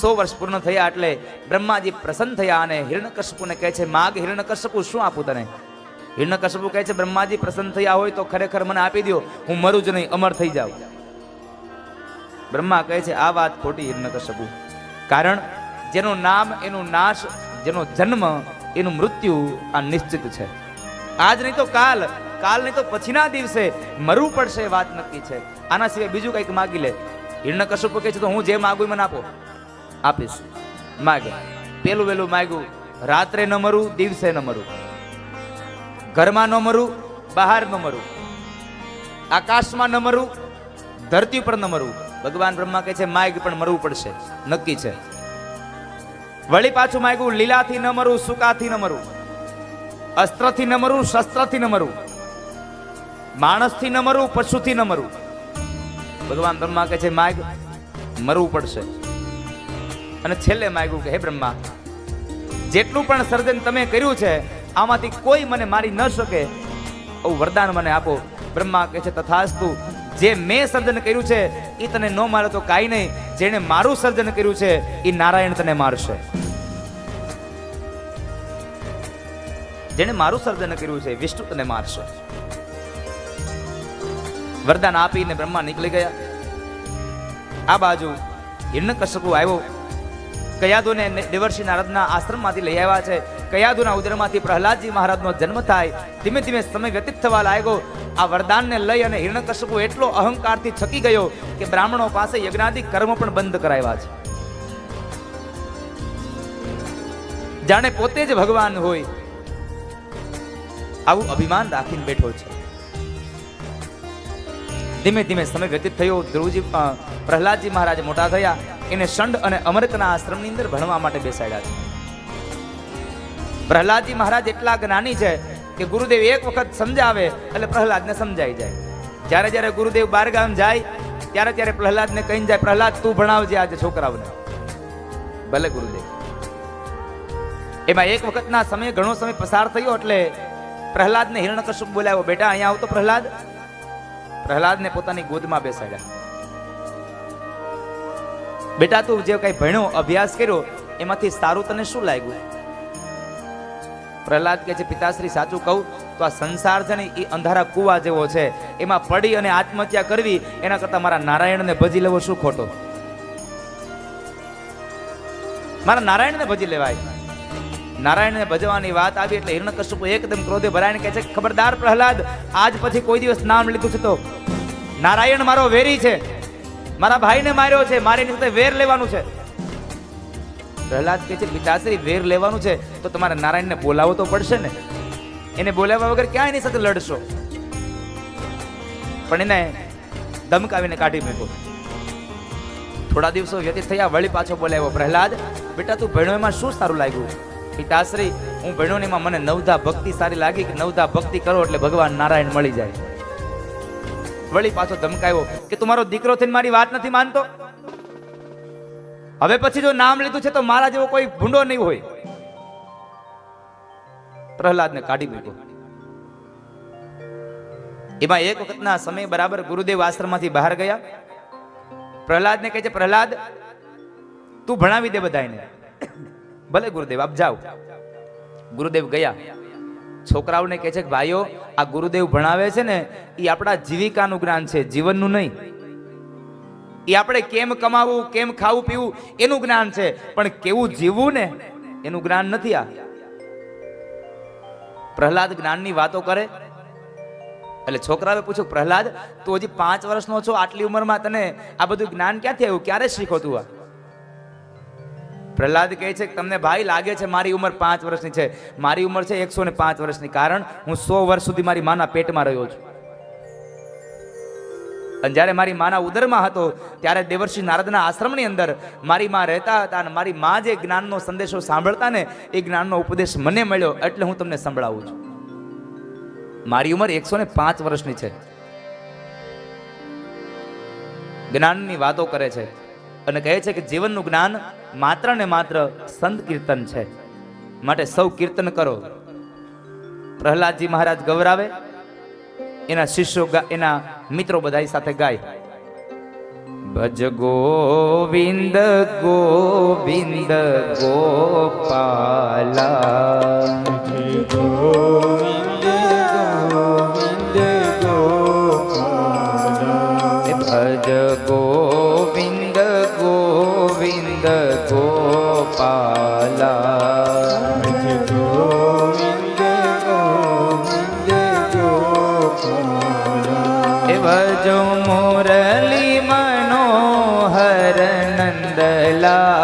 સો વર્ષ પૂર્ણ થયા એટલે બ્રહ્માજી પ્રસન્ન થયા અને હિરણ્યકશ્યપુને કહે છે, માગ હિરણ્યકશ્યપુ, શું આપું તને? હિરણ્યકશ્યપુ કહે છે, બ્રહ્માજી પ્રસન્ન થયા હોય તો ખરેખર મને આપી દો હું મરું જ નહીં, અમર થઈ જાઉં. બ્રહ્મા કહે છે, આ વાત ખોટી હિરણ્યકશ્યપુ. કારણ જેનું નામ, એનું નાશ, જેનો જન્મ, એનું મૃત્યુ આ નિશ્ચિત છે. આજ નહીં તો કાલ કાલ નહીં તો પછીના દિવસે મરવું પડશે વાત નક્કી છે. આના સિવાય બીજું કંઈક માગી લે. હિરણ્યકશ્યપુ કહે છે, તો હું જે માગું મને આપો. આપીશ. માગ. પેલું વેલું માગ્યું, રાત્રે ન મરું, દિવસે ન મરું. ઘરમાં ન મરું, બહાર ન મરું. આકાશમાં ન મરું, ધરતી પર ન મરવું ભગવાન બ્રહ્મા કહે છે માગ પણ મરવું પડશે. નક્કી છે. વળી પાછું માગ્યું, લીલાથી ન મરું, સુકાથી ન મરું. અસ્ત્રથી ન મરું, શસ્ત્રથી ન મરું. માણસથી ન મરું, પશુથી ન મરું. ભગવાન બ્રહ્મા કહે છે માગ મરવું પડશે. અને છેલ્લે માગ્યું કે, હે બ્રહ્મા, જેટલું પણ સર્જન તમે કર્યું છે, આમાંથી કોઈ મને મારી ન શકે. એવું વરદાન મને આપો. બ્રહ્મા કહે છે, તથાસ્તુ, જે મેં સર્જન કર્યું છે એ તને ન મારે તો કાંઈ નહીં. જેણે મારું સર્જન કર્યું છે એ નારાયણ તને મારશે. જેણે મારું સર્જન કર્યું છે, વિષ્ણુ તને મારશે. વરદાન આપીને બ્રહ્મા નીકળી ગયા. આ બાજુ હિરણ્યકશ્યપુ આવ્યો. કયાદુને દેવર્ષિ નારદના આશ્રમમાંથી લઈ આવ્યા છે. કયાદુના ઉદરમાંથી પ્રહલાદજી મહારાજનો જન્મ થાય. ધીમે ધીમે સમય વ્યતીત થવા લાગ્યો. આ વરદાનને લઈ અને હિરણ્યકશ્યપુ એટલો અહંકારથી છકી ગયો કે બ્રાહ્મણો પાસે યજ્ઞાદિક કર્મ પણ બંધ કરાવ્યા છે. જાણે પોતે જ ભગવાન હોય. આવું અભિમાન રાખીને બેઠો છે. ધીમે ધીમે સમય વ્યતીત થયો. ધ્રુવજી પ્રહલાદજી મહારાજ મોટા થયા. એને શંડ અને અમરકના આશ્રમની અંદર ભણવા માટે બેસાડ્યા છે. પ્રહલાદજી મહારાજ એટલા જ્ઞાની છે કે ગુરુદેવ એક વખત સમજાવે એટલે પ્રહલાદને સમજાઈ જાય. જ્યારે જ્યારે ગુરુદેવ બાર ગામ જાય, ત્યારે ત્યારે પ્રહલાદને કહીને જાય, પ્રહલાદ, તું ભણાવજે આજે છોકરાઓને. ભલે ગુરુદેવ. એમાં એક વખતના સમય ઘણો સમય પસાર થયો એટલે પ્રહલાદને હિરણ્યકશ્યપ બોલાવ્યો, બેટા, અહીંયા આવતો પ્રહલાદ. પ્રહલાદને પોતાની ગોદમાં બેસાડ્યા. બેટા, તું જે કઈ ભણ્યો, અભ્યાસ કર્યો, એમાંથી સારું તને શું લાગ્યું? પ્રહલાદ કે છે, પિતાશ્રી, સાચું કહું તો આ સંસાર છે ને, એ અંધારા કુવા જેવો છે. એમાં પડી અને આત્મહત્યા કરવી, એના કરતા મારા નારાયણને ભજી લેવો શું ખોટો? મારા નારાયણને ભજી લેવાય. નારાયણને ભજવાની વાત આવી એટલે હિરણ્યકશ્યપુ એકદમ ક્રોધે ભરાયણ કહે છે, ખબરદાર પ્રહલાદ, આજ પછી કોઈ દિવસ નામ લીધું છે તો? નારાયણ મારો વેરી છે. મારા ભાઈને માર્યો છે, મારે એની સાથે વેર લેવાનું છે. પ્રહલાદ કહે છે, પિતાશ્રી, વેર લેવાનું છે, તો તમારે નારાયણને બોલાવવો તો પડશે ને? એને બોલાવ્યા વગર ક્યાં એની સાથે લડશો? પણ એને ધમકાવીને કાઢી મૂકો થોડા દિવસો વ્યતીત થયા, વળી પાછો બોલાવ્યો, પ્રહલાદ, બેટા, તું ભણ્યો એમાં શું સારું લાગ્યું? પિતાશ્રી, હું ભણ્યો એમાં મને નવધા ભક્તિ સારી લાગી કે નવધા ભક્તિ કરો એટલે ભગવાન નારાયણ મળી જાય. વળી પાછો ધમકાવ્યો કે તું મારો દીકરો થઈને મારી વાત નથી માનતો? હવે પછી જો નામ લીધું છે તો મારા જેવો કોઈ ભૂંડો નહીં હોય. પ્રહલાદને કાઢી મૂક્યો. એમાં એક વખતના સમય બરાબર ગુરુદેવ આશ્રમમાંથી બહાર ગયા. પ્રહલાદને કહે છે, પ્રહલાદ, તું ભણાવી દે બધાને ભલે ગુરુદેવ, આપ જાઓ. ગુરુદેવ ગયા. છોકરાઓને કહે છે કે ભાઈઓ, આ ગુરુદેવ ભણાવે છે ને એ આપણા જીવિકાનું જ્ઞાન છે, જીવનનું નહીં. એ આપણે કેમ કમાવું, કેમ ખાવું, પીવું, એનું જ્ઞાન છે, પણ કેવું જીવવું ને, એનું જ્ઞાન નથી આ. પ્રહલાદ જ્ઞાનની વાતો કરે. એટલે છોકરાએ પૂછ્યું, પ્રહલાદ, તું હજી પાંચ વર્ષનો છો, આટલી ઉંમરમાં તને આ બધું જ્ઞાન ક્યાંથી આવ્યું? ક્યારે શીખો તું આ? પ્રહલાદ કહે છે કે તમને ભાઈ લાગે છે મારી ઉંમર પાંચ વર્ષની છે. મારી ઉંમર છે એકસો ને પાંચ વર્ષની. કારણ હું સો વર્ષ સુધી મારી માના પેટમાં રહ્યો છું. અને જ્યારે મારી માના ઉદરમાં હતો, ત્યારે દેવર્ષિ નારદના આશ્રમની અંદર મારી માં રહેતા હતા અને મારી માં જે જ્ઞાનનો સંદેશો સાંભળતા ને, એ જ્ઞાનનો ઉપદેશ મને મળ્યો એટલે હું તમને સંભળાવું છું. મારી ઉંમર એકસો ને પાંચ વર્ષની છે. જ્ઞાનની વાતો કરે છે. અને કહે છે કે જીવનનું જ્ઞાન માત્ર ને માત્ર સંત કીર્તન છે. માટે સૌ કીર્તન કરો. પ્રહલાદજી મહારાજ ગૌરાવે એના શિષ્યો એના મિત્રો બધા સાથે ગાય. ભજ ગોવિંદ ગોવિંદ ગોપાલા. ગોપાલા ગોવિંદ ગોવિંદ ગોપાલા એ ભજો મુરલી મનોહર નંદલાલા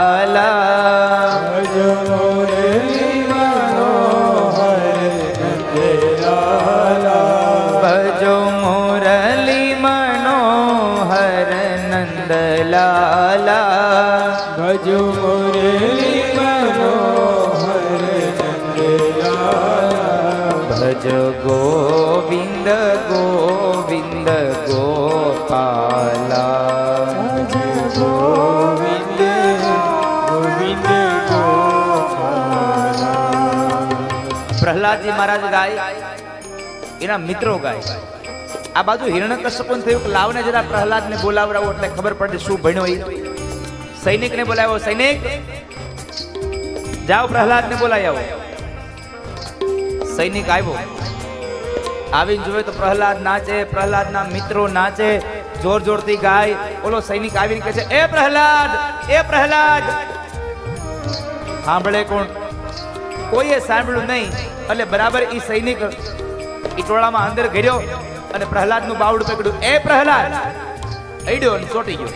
પ્રહલાદજી મહારાજ ગાય, એના મિત્રો ગાય. આ બાજુ હિરણ્યકશ્યપુને થયું કે લાવને જરા પ્રહલાદને બોલાવડાવો એટલે ખબર પડે શું ભણ્યો એ. સૈનિકને બોલાવ્યો સૈનિક! જાઓ પ્રહલાદને બોલાવી આવો. સૈનિક આવ્યો. આવીને જોયે તો પ્રહલાદ નાચે, પ્રહલાદના મિત્રો નાચે, જોર જોરથી ગાય. ઓલો સૈનિક આવીને કહે છે, એ પ્રહલાદ એ પ્રહલાદ! સાંભળે કોણ? કોઈએ સાંભળ્યું નહીં, એટલે બરાબર એ સૈનિક ઈ ટોળામાં અંદર ઘર્યો અને પ્રહલાદનું બાવડું પકડ્યું. એ પ્રહલાદ! અડ્યો અને ચોટી ગયો.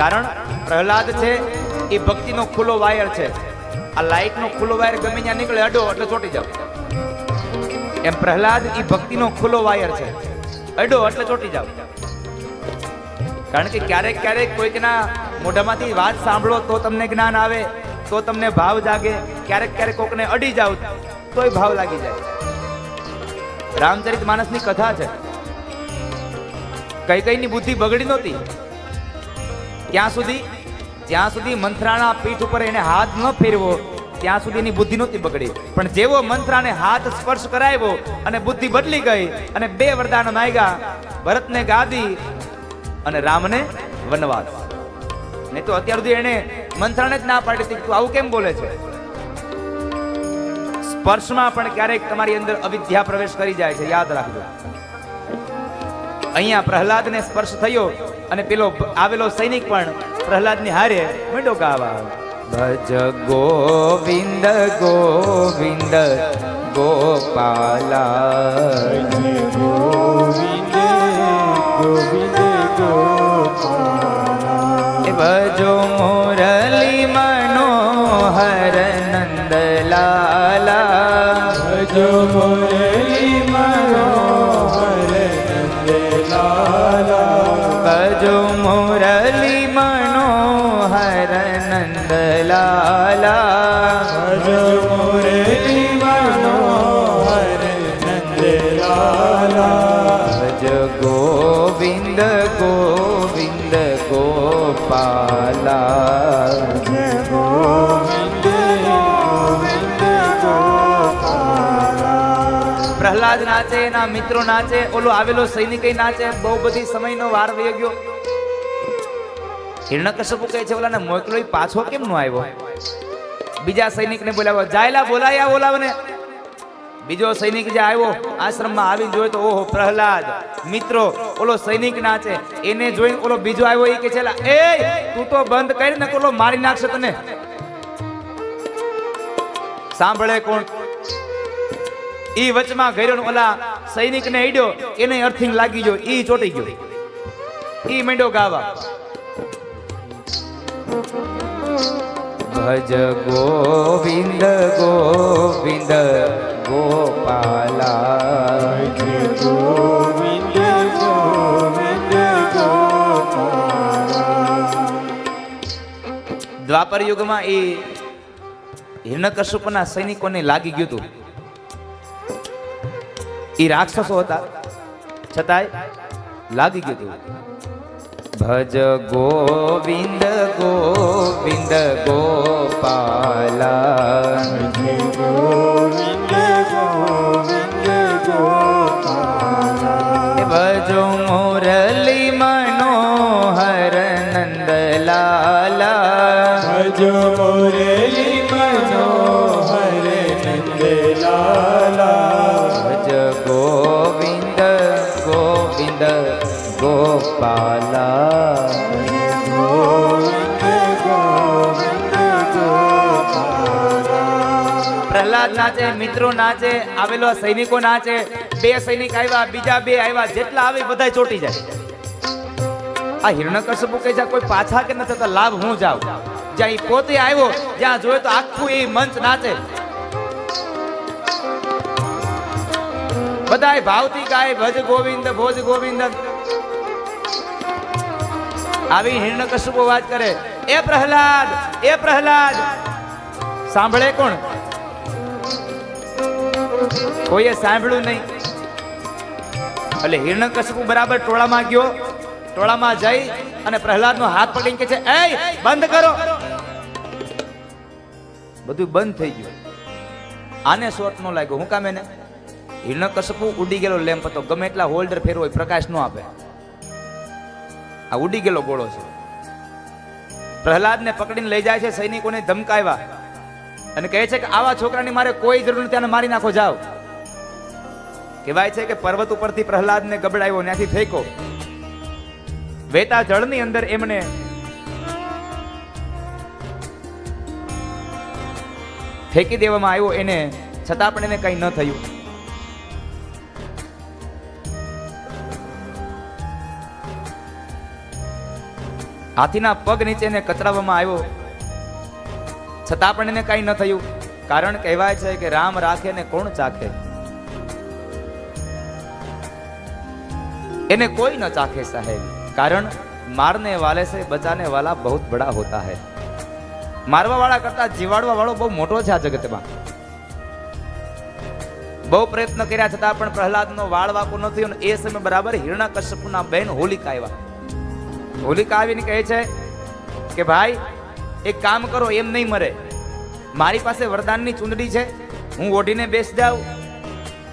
કારણ પ્રહલાદ છે એ ભક્તિનો ખુલ્લો વાયર છે. આ લાઈટનો ખુલ્લો વાયર ગમે ત્યાં નીકળે, અડો એટલે ચોટી જાવ એમ પ્રહલાદ એ ભક્તિનો ખુલ્લો વાયર છે. અડો એટલે ચોટી જાવ કારણ કે ક્યારેક ક્યારેક કોઈકના મોઢામાંથી વાત સાંભળો તો તમને જ્ઞાન આવે. તો તમને ભાવ જાગે, ક્યારેક ક્યારેક કોકને અડી જાવ, તોય ભાવ લાગી જાય. રામચરિત માનસની કથા છે. કઈ કઈની બુદ્ધિ બગડી નહોતી. ત્યાં સુધી, જ્યાં સુધી મંથરાના પીઠ ઉપર એને હાથ ન ફેરવો, ત્યાં સુધી એની બુદ્ધિ નહોતી બગડી. પણ જેવો મંત્રાને હાથ સ્પર્શ કરાવ્યો અને બુદ્ધિ બદલી ગઈ અને બે વરદાન માંગ્યા ભરતને ગાદી અને રામને વનવાસ. નહીં તો અત્યાર સુધી એને મંથરાને જ ના પાડી તું આવું કેમ બોલે છે? સ્પર્શમાં પણ ક્યારેક તમારી અંદર અવિદ્યા પ્રવેશ કરી જાય છે. યાદ રાખજો. અહીંયા પ્રહલાદને સ્પર્શ થયો અને પેલો આવેલો સૈનિક પણ પ્રહલાદની હારે મીંડો ગાવા. ભજ ગોવિંદ ગોવિંદ ગોપાલા ગોવિંદ ગોવિંદ એ ભજો મુરલી મનોહર નંદલાલા. ભજો નાચે, એના મિત્રો નાચે, ઓલો આવેલો સૈનિક નાચે, બહુ બધી સમયનો વાર વહી ગયો. હિરણ્યકશ્યપુ કહે છે, ઓલાને મોકલો પાછો કેમ નો આવ્યો? બીજા સૈનિકને બોલાવ્યો, જાયલા, બોલાયા બોલાવને. બીજો સૈનિક જે આવ્યો, આશ્રમમાં આવીને જોયો તો, ઓહો, પ્રહલાદ, મિત્રો, ઓલો સૈનિક નાચે. એને જોઈને ઓલો બીજો આવ્યો એ કે છે એ, તું તો બંધ કરી ને ઓલો મારી નાખશે તને. સાંભળે કોણ? ઈ વચમાં ગયો ઓલા ઓલા સૈનિકને ઈડ્યો એને અર્થિંગ લાગી ગયો ઈ ચોટી ગયો. ઈ મેંડો ગાવા. ભજ ગોવિંદ ગોવિંદ ગોપાલા. ગોવિંદ ગોવિંદ ગોપાલા. દ્વાપર યુગમાં એ હિરણ્યકશ્યપના સૈનિકોને લાગી ગયું હતું. એ રાક્ષસો હતા. છતાંય લાગી ગયું ભજ ગોવિંદ ગોવિંદ ગોપાલા ગોવિંદ ગોવિંદ ગોપાલા ભજો મોરલી મનોહર નંદલાલા ભજો મોરલી નાચે મિત્રો નાચે આવેલો સૈનિકો નાચે બે સૈનિક આવ્યા, બીજા બે આવ્યા, જેટલા આવે બધા ચોટી જાય. આ હિરણ્યકશ્યપુ કહે છે કોઈ પાછા કે ન થતા લાભ હું જાઉં? જ્યાં પોતે આવ્યો, જ્યાં જોયો તો આખું એ મંચ નાચે બધાય ભાવતી ગાય, ભજ ગોવિંદ, ભોજ ગોવિંદ. આવી હિરણ્યકશ્યપુ વાત કરે, એ પ્રહલાદ એ પ્રહલાદ. સાંભળે કોણ? કોઈએ સાંભળ્યું નહીં. એટલે હિરણ્યકશ્યપુ બરાબર ટોળામાં ગયો, ટોળામાં જઈ અને પ્રહલાદનો હાથ પકડીને કે છે એ બંધ કરો. બધું બંધ થઈ ગયું. આને શોર્ટ નો લાગ્યો. હું કામ એને? હિરણ્યકશ્યપુ ઉડી ગયેલો લેમ્પ હતો. ગમે એટલા હોલ્ડર ફેરવો પ્રકાશ નો આપે. આ ઉડી ગયેલો ગોળો છે. પ્રહલાદને પકડીને લઈ જાય છે, સૈનિકોને ધમકાવ્યા. અને કહે છે કે આવા છોકરાની મારે કોઈ જરૂર નથી અને મારી નાખો, જાઓ. કહેવાય છે કે પર્વત ઉપરથી પ્રહલાદને ગબડાવ્યો ત્યાંથી ફેંકો. વેતા જળની અંદર એમને ફેંકી દેવામાં આવ્યો, એને છતાં પણ એને કંઈ ન થયું. હાથીના પગ નીચે એને કચડાવવામાં આવ્યો. છતાં પણ એને કાંઈ ન થયું. કારણ કહેવાય છે કે રામ રાખે ને કોણ ચાખે? એને કોઈ ન ચાખે સાહેબ. કારણ મારને વાલે છે, બચાને વાલા બહુ બડા હોતા है મારવા વાળા કરતા જીવાડવા વાળો બહુ મોટો છે આ જગતમાં. બહુ પ્રયત્ન કર્યા છતાં પણ પ્રહલાદનો વાળ વાકો ન થયો એ સમય બરાબર હિરણાકશ્યપુના બહેન હોલિકા આવ્યા. હોલિકા આવીને કહે છે કે ભાઈ એક કામ કરો, એમ નહીં મરે. મારી પાસે વરદાનની ચૂંદડી છે, હું ઓઢીને બેસ જાઉં.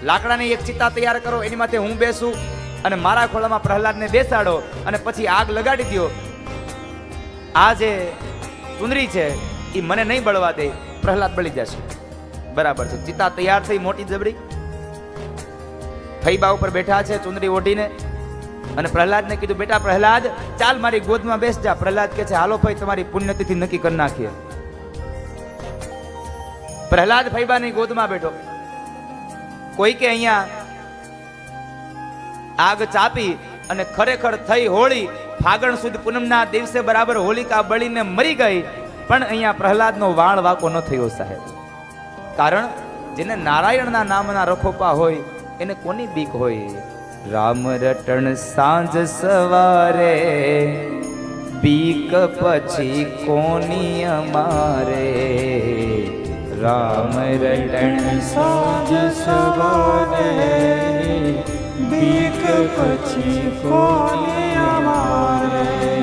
લાકડાની એક ચિત્તા તૈયાર કરો, એની માથે હું બેસું. અને મારા ખોળામાં પ્રહલાદને બેસાડો અને પછી આગ લગાડી દો આ જે ચુંદડી છે, એ મને નહીં બળવા દે, પ્રહલાદ બળી જશે. બરાબર છે. ચિત્તા તૈયાર થઈ, મોટી જબડી. ફૈબા ઉપર બેઠા છે ચુંદડી ઓઢીને. અને પ્રહલાદને કીધું, બેટા પ્રહલાદ, ચાલ મારી ગોદમાં બેસ જા. પ્રહલાદ કે છે, હાલો ભાઈ, તમારી પુણ્યતિથિ નક્કી કરી નાખીએ. પ્રહલાદ ફૈબાની ગોદમાં બેઠો. કોઈ કે અહીંયા આગ ચાપી અને ખરેખર થઈ હોળી, ફાગણ સુદ પૂનમના દિવસે બરાબર હોલિકા બળીને મરી ગઈ, પણ અહીંયા પ્રહલાદનો વાળ વાકો ન થયો સાહેબ. કારણ જેને નારાયણના નામના રખોપા હોય, એને કોની બીક હોય? રામ રટણ સાંજ સવારે, બીક પછી કોની અમારે? રામ રટણ સાંજ સવારે, બીક પછી કોની અમારે?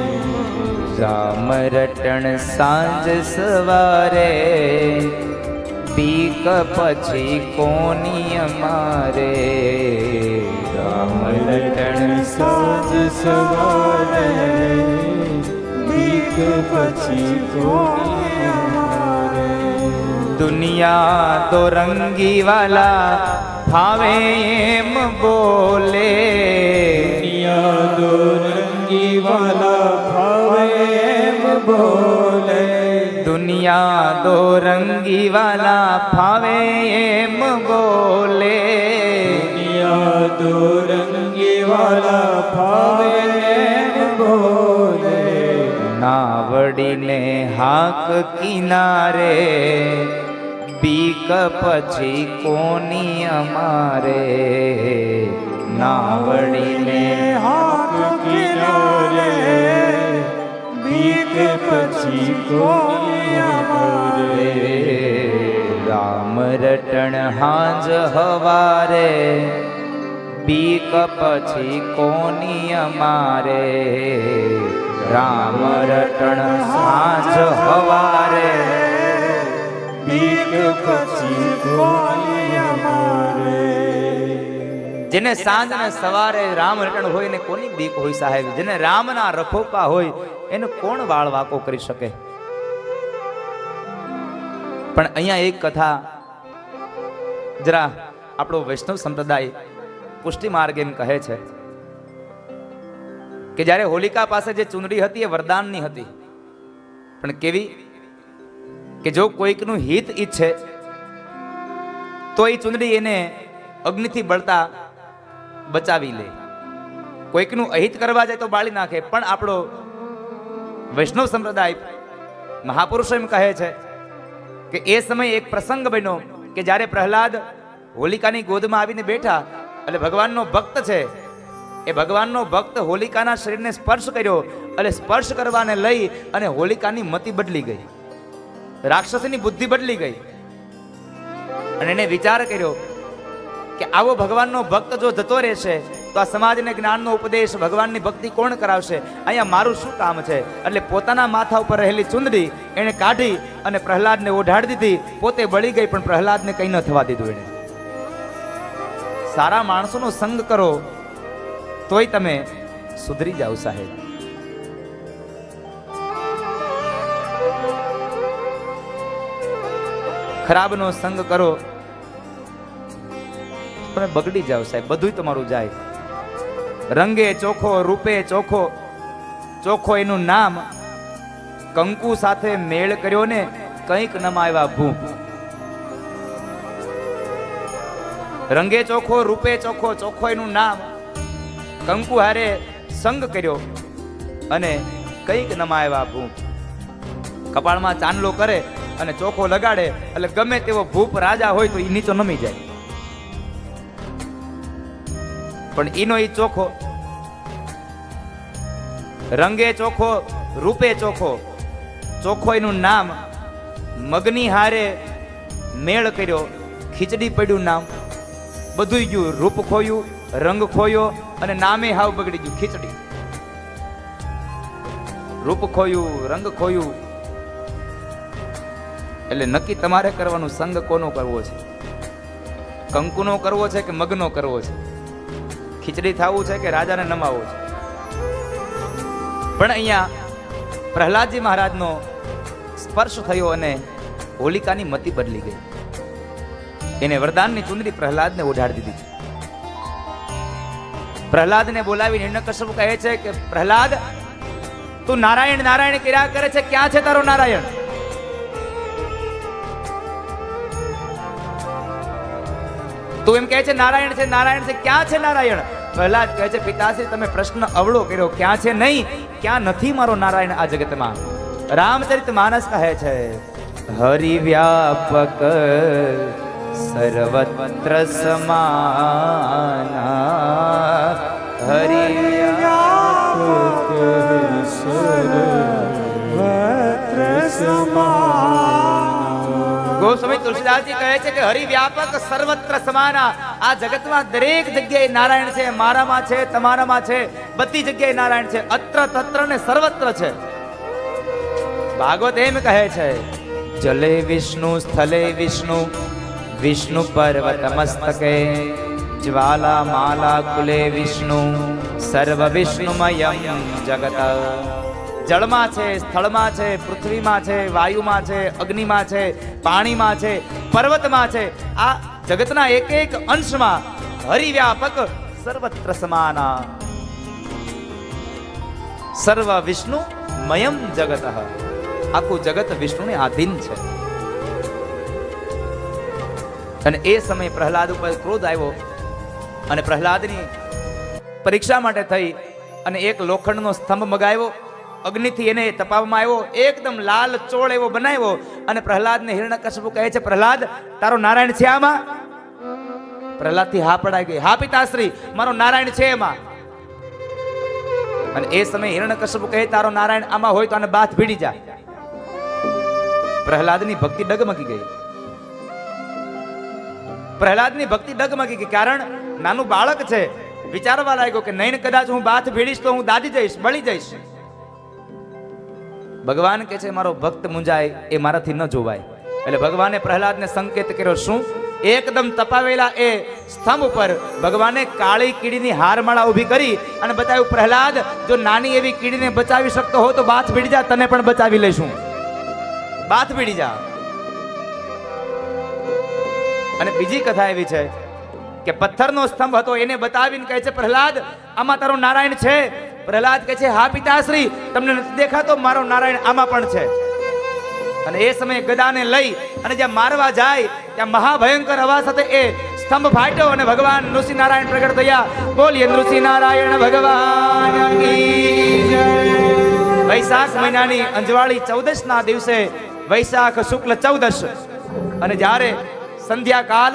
રામ રટણ સાંજ સવારે, બીક પછી કોની અમારે? પછી દુનિયા તો રંગી વાલા ફાવે એમ બોલે. દુનિયા તો રંગી વાલા ભાવે એમ બોલે. દુનિયા તો રંગી વાલા ફાવે એમ બોલે. દુનિયા દો નાવડીને હાક કિનારે, બીક પછી કોની અમારે? નાવડીને હાક કિનારે, બીક પછી કોની અમારે? રામ રટણ હાજ હવારે, બીક પછી કોની અમારે? રામ રટણ સાંજ હવારે. જેને સાંજ ને સવારે રામ રટણ હોય ને કોની બીક હોય સાહેબ? જેને રામના રખોપા હોય, એને કોણ વાળ વાકો કરી શકે? પણ અહીંયા એક કથા, જરા આપણો વૈષ્ણવ સંપ્રદાય પુષ્ટિ માર્ગ એમ કહે છે. કે જ્યારે હોલિકા પાસે જે ચુંદડી હતી એ વરદાનની હતી. પણ કેવી? કે જો કોઈકનું હિત ઈચ્છે, તો એ ચુંદડી એને અગ્નિથી બળતા બચાવી લે. કોઈકનું અહિત કરવા જાય તો બાળી નાખે. પણ આપણો વૈષ્ણવ સંપ્રદાય મહાપુરુષો એમ કહે છે કે એ સમયે એક પ્રસંગ બન્યો કે જ્યારે પ્રહલાદ હોલિકાની ગોદમાં આવીને બેઠા, એટલે ભગવાનનો ભક્ત છે એ ભગવાનનો ભક્ત હોલિકાના શરીરને સ્પર્શ કર્યો એટલે સ્પર્શ કરવાને લઈ અને હોલિકાની મતિ બદલી ગઈ. રાક્ષસની બુદ્ધિ બદલી ગઈ. અને એને વિચાર કર્યો કે આવો ભગવાનનો ભક્ત જો જતો રહેશે, તો આ સમાજને જ્ઞાનનો ઉપદેશ ભગવાનની ભક્તિ કોણ કરાવશે? અહીંયા મારું શું કામ છે? એટલે પોતાના માથા ઉપર રહેલી ચુંદડી એને કાઢી અને પ્રહલાદને ઓઢાડી દીધી. પોતે બળી ગઈ, પણ પ્રહલાદને કંઈ ન થવા દીધું એને. સારા માણસોનો સંગ કરો તોય તમે સુધરી જાઓ સાહેબ. ખરાબનો સંગ કરો, તમે બગડી જાઓ સાહેબ બધું તમારું જાય. રંગે ચોખો, રૂપે ચોખો ચોખો એનું નામ કંકુ સાથે મેળ કર્યો ને કંઈક નમાવ્યા ભૂ. રંગે ચોખો, રૂપે ચોખો ચોખો એનું નામ કંકુ હારે સંગ કર્યો અને કંઈક નમાવ્યા ભૂપ કપાળમાં ચાંદલો કરે અને ચોખો લગાડે, એટલે ગમે તેવો ભૂપ રાજા હોય તો એ નીચો નમી જાય. પણ એનો એ ચોખો, રંગે ચોખો, રૂપે ચોખો ચોખો એનું નામ મગની હારે મેળ કર્યો, ખીચડી પડ્યું નામ. બધું ગયું. રૂપ ખોયું, રંગ ખોયો અને નામે હાવ બગડી ગયું. ખીચડી. રૂપ ખોયું, રંગ ખોયું. એટલે નક્કી તમારે કરવાનું, સંગ કોનો કરવો છે? કંકુનો કરવો છે કે મગનો કરવો છે? ખીચડી થવું છે કે રાજાને નમાવો છે? પણ અહીંયા પ્રહલાદજી મહારાજનો સ્પર્શ થયો અને હોલિકાની મતિ બદલી ગઈ. એને વરદાનની ચુંદડી પ્રહલાદને ઓઢાડી દીધી છે. પ્રહલાદને બોલાવીને હિરણ્યકશ્યપ કહે છે કે, પ્રહલાદ, તું નારાયણ નારાયણ કર્યા કરે છે, ક્યાં છે તારો નારાયણ? તું એમ કહે છે, નારાયણ છે નારાયણ છે, ક્યાં છે નારાયણ? પ્રહલાદ કહે છે, પિતાશ્રી, તમે પ્રશ્ન અવળો કર્યો, ક્યાં છે નહીં? ક્યાં નથી મારો નારાયણ આ જગતમાં? રામચરિત માનસ કહે છે, હરિ વ્યાપક સર્વત્ર સમાના હરિ સર્વત્ર સમાન ગોસ્વામી તુલસીદાસજી કહે છે કે હરિ વ્યાપક સર્વત્ર સમાના. આ જગતમાં દરેક જગ્યાએ નારાયણ છે મારામાં છે તમારામાં છે બધી જગ્યાએ નારાયણ છે અત્ર તત્ર ને સર્વત્ર છે. ભાગવત એમ કહે છે જલે વિષ્ણુ સ્થલે વિષ્ણુ વિષ્ણુ પર્વત મસ્તકે જ્વાલા માલા કુલે વિષ્ણુ સર્વ વિષ્ણુમયમ જગત જળમાં છે સ્થળમાં છે પૃથ્વીમાં છે વાયુમાં છે અગ્નિમાં છે પાણીમાં છે પર્વતમાં છે આ જગતના એક એક અંશમાં હરિવ્યાપક સર્વત્ર સમાના સર્વ વિષ્ણુ મયમ જગત આખું જગત વિષ્ણુને આધીન છે અને એ સમયે પ્રહલાદ ઉપર ક્રોધ આવ્યો અને પ્રહલાદની પરીક્ષા માટે થઈ અને એક લોખંડનો સ્તંભ મગાવ્યો. અગ્નિથી એને તપાવવામાં આવ્યો. એકદમ લાલ ચોળ એવો બનાવ્યો અને પ્રહલાદને હિરણ્યકશ્યપુ કહે છે, પ્રહલાદ, તારો નારાયણ છે આમાં? પ્રહલાદથી હા પડાઈ ગઈ. હા, પિતાશ્રી, મારો નારાયણ છે એમાં. અને એ સમયે હિરણ્યકશ્યપુ કહે, તારો નારાયણ આમાં હોય તો આને બાથ ભીડી જા. પ્રહલાદની ભક્તિ ડગમગી ગઈ. પ્રહલાદની ભક્તિ ડગમગી ગઈ કારણ નાનું બાળક છે, વિચારવા લાગ્યો કે નહીં, કદાચ હું બાથ ભીડીશ તો હું દાદી જઈશ, બળી જઈશ. ભગવાન કે છે, મારો ભક્ત મુંજાય એ મારાથી ન જોવાય. એટલે ભગવાને પ્રહલાદને સંકેત કર્યો, શું? એકદમ તપાવેલા એ સ્તંભ ઉપર ભગવાને કાળી કીડીની હારમાળા ઊભી કરી અને બતાવ્યું, પ્રહલાદ, જો નાની એવી કીડીને બચાવી શકતો હો તો બાથ ભીડી જા, તને પણ બચાવી લઈશું. બાથ ભીડી જા. અને બીજી કથા એવી છે કે પથ્થરનો સ્તંભ હતો, એને બતાવીને કહે છે, પ્રહલાદ, આમાં તારો નારાયણ છે. પ્રહલાદ કહે છે, હા, પિતાશ્રી, તમને નથી દેખાતો, મારો નારાયણ આમાં પણ છે. અને એ સમયે ગદાને લઈ અને જ્યાં મારવા જાય, ત્યાં મહાભયંકર અવાજ સાથે એ સ્તંભ ફાટ્યો અને ભગવાન નૃસિંહ નારાયણ પ્રગટ થયા. બોલીએ નૃસિંહ નારાયણ ભગવાન વૈશાખ મહિનાની અંજવાળી ચૌદશ ના દિવસે વૈશાખ શુક્લ ચૌદશ. અને જ્યારે સંધ્યાકાલ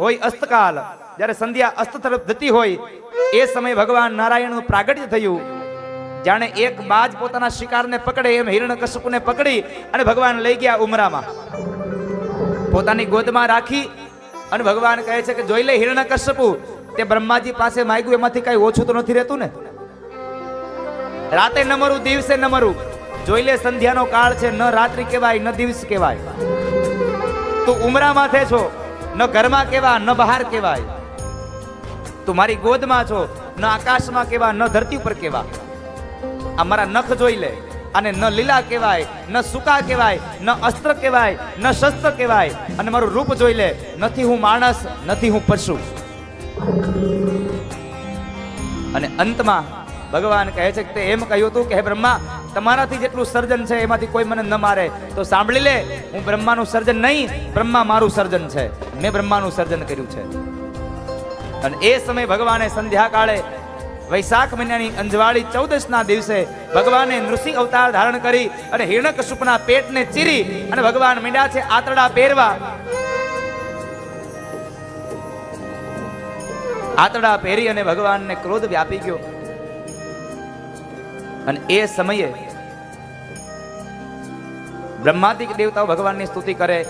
હોય અસ્તકાલ. જ્યારે સંધ્યા અસ્ત તરફ જતી હોય, એ સમયે ભગવાન નારાયણનું પ્રાગટ્ય થયું. જાણે એક બાજ પોતાના શિકારને પકડે, એમ હિરણ્યકશ્યપુને પકડી અને ભગવાન લઈ ગયા ઉમરામાં. પોતાની ગોદમાં રાખી અને ભગવાન કહે છે કે, જોઈ લે હિરણ્યકશ્યપુ તે બ્રહ્માજી પાસે માગ્યું, એમાંથી કઈ ઓછું તો નથી રહેતું ને? રાતે ન મરું દિવસે ન મરું જોઈ લે, સંધ્યાનો કાળ છે, ન રાત્રિ કહેવાય, ન દિવસ કહેવાય. તું ઉમરા માથે છો, ન ઘરમાં કેવા ન બહાર કેવાય તું મારી ગોદમાં છો, ન આકાશમાં કેવા ન ધરતી ઉપર કેવા આ મારા નખ જોઈ લે, અને ન લીલા કહેવાય, ન સુકા કહેવાય, ન અસ્ત્ર કહેવાય, ન શસ્ત્ર કહેવાય, અને મારું રૂપ જોઈ લે, નથી હું માણસ, નથી હું પશુ. અને અંતમાં ભગવાન કહે છે કે તે એમ કહ્યું હતું કે, હે બ્રહ્મા તમારાથી જેટલું સર્જન છે, એમાંથી કોઈ મને ન મારે. તો સાંભળી લે, હું બ્રહ્માનું સર્જન નહીં, બ્રહ્મા મારું સર્જન છે. મેં બ્રહ્માનું સર્જન કર્યું છે. અને એ સમયે ભગવાને સંધ્યાકાળે વૈશાખ મહિનાની અંજવાળી ચૌદશના દિવસે ભગવાને નૃસિંહ અવતાર ધારણ કરી અને હિરણ્યકશુપના પેટને ચીરી અને ભગવાન મીંડા છે આતરડા પહેરવા. આતરડા પહેરી અને ભગવાનને ક્રોધ વ્યાપી ગયો. અને એ સમયે બ્રહ્માદિક દેવતાઓ ભગવાનની સ્તુતિ કરે.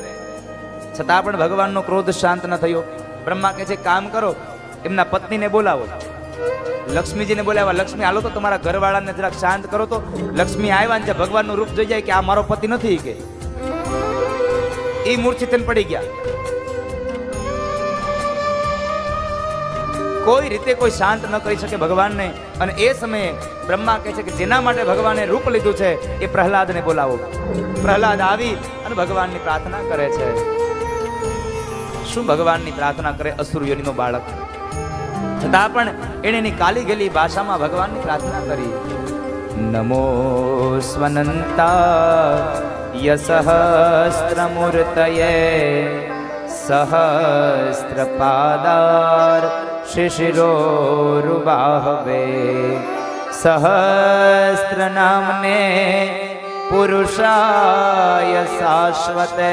છતાં પણ ભગવાનનો ક્રોધ શાંત ન થયો. બ્રહ્મા કહે છે, કામ કરો. એમના પત્નીને બોલાવો. લક્ષ્મીજીને બોલાવ્યા લક્ષ્મી, હાલો તો તમારા ઘરવાળાને જરાક શાંત કરો તો. લક્ષ્મી આવ્યા ને ભગવાનનું રૂપ જોઈ જાય કે આ મારો પતિ નથી કે. એ મૂર્છિત પડી ગયા. કોઈ રીતે કોઈ શાંત ન કરી શકે ભગવાનને. અને એ સમયે બ્રહ્મા કહે છે કે જેના માટે ભગવાને રૂપ લીધું છે એ પ્રહલાદને બોલાવો. પ્રહલાદ આવી અને ભગવાનની પ્રાર્થના કરે છે. શું ભગવાનની પ્રાર્થના કરે અસુર યોનિનો બાળક? છતાં પણ એણે એની કાલી ગયેલી ભાષામાં ભગવાનની પ્રાર્થના કરી. નમો સ્વનંતા યસહસ્ત્રમૂર્તયે સહસ્ત્રપાદાર શિશિરોરુબાહવે સહસ્ત્રનામને પુરુષાય શાશ્વતે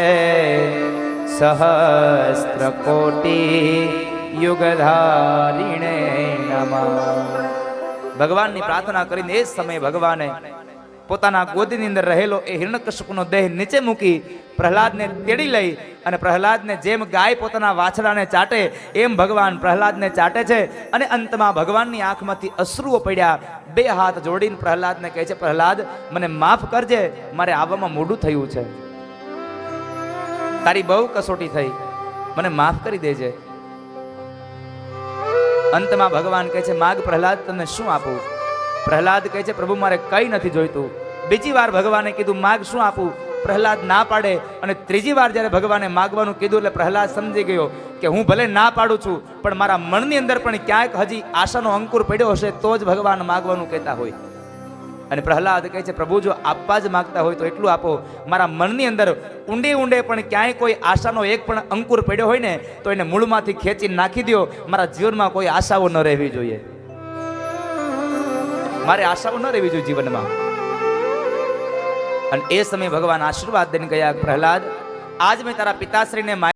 સહસ્ત્રકોટિ યુગધારીણે નમઃ ભગવાનની પ્રાર્થના કરીને એ જ સમયે ભગવાને પોતાના ગોદની અંદર રહેલો એ હિરણકશ્યપનો દેહ નીચે મૂકી પ્રહલાદને તેડી લઈ અને પ્રહલાદને જેમ ગાય પોતાના વાછડાને ચાટે, એમ ભગવાન પ્રહલાદને ચાટે છે. અને અંતમાં ભગવાનની આંખમાંથી અશ્રુઓ પડ્યા. બે હાથ જોડીને પ્રહલાદને કહે છે, પ્રહલાદ, મને માફ કરજે. મારે આવવામાં મોડું થયું છે. તારી બહુ કસોટી થઈ. મને માફ કરી દેજે. અંતમાં ભગવાન કહે છે, માગ પ્રહલાદ તમને શું આપું? પ્રહલાદ કહે છે, પ્રભુ, મારે કઈ નથી જોઈતું. બીજી વાર ભગવાને કીધું, માગ શું આપું? પ્રહલાદ ના પાડે. અને ત્રીજી વાર જ્યારે ભગવાને માગવાનું કીધું, એટલે પ્રહલાદ સમજી ગયો કે હું ભલે ના પાડું છું, પણ મારા મનની અંદર પણ ક્યાંક હજી આશાનો અંકુર પડ્યો હશે, તો જ ભગવાન માગવાનું કહેતા હોય. અને પ્રહલાદ કહે છે, પ્રભુ, જો આપવા જ માંગતા હોય તો એટલું આપો. મારા મનની અંદર ઊંડે ઊંડે પણ ક્યાંય કોઈ આશાનો એક પણ અંકુર પડ્યો હોય ને, તો એને મૂળમાંથી ખેંચી નાખી દો મારા જીવનમાં કોઈ આશાઓ ન રહેવી જોઈએ. મારે આશાઓ ન રહેવી જોઈએ જીવનમાં. અને એ સમયે ભગવાન આશીર્વાદ દઈને ગયા પ્રહલાદ. આજ મેં તારા પિતાશ્રીને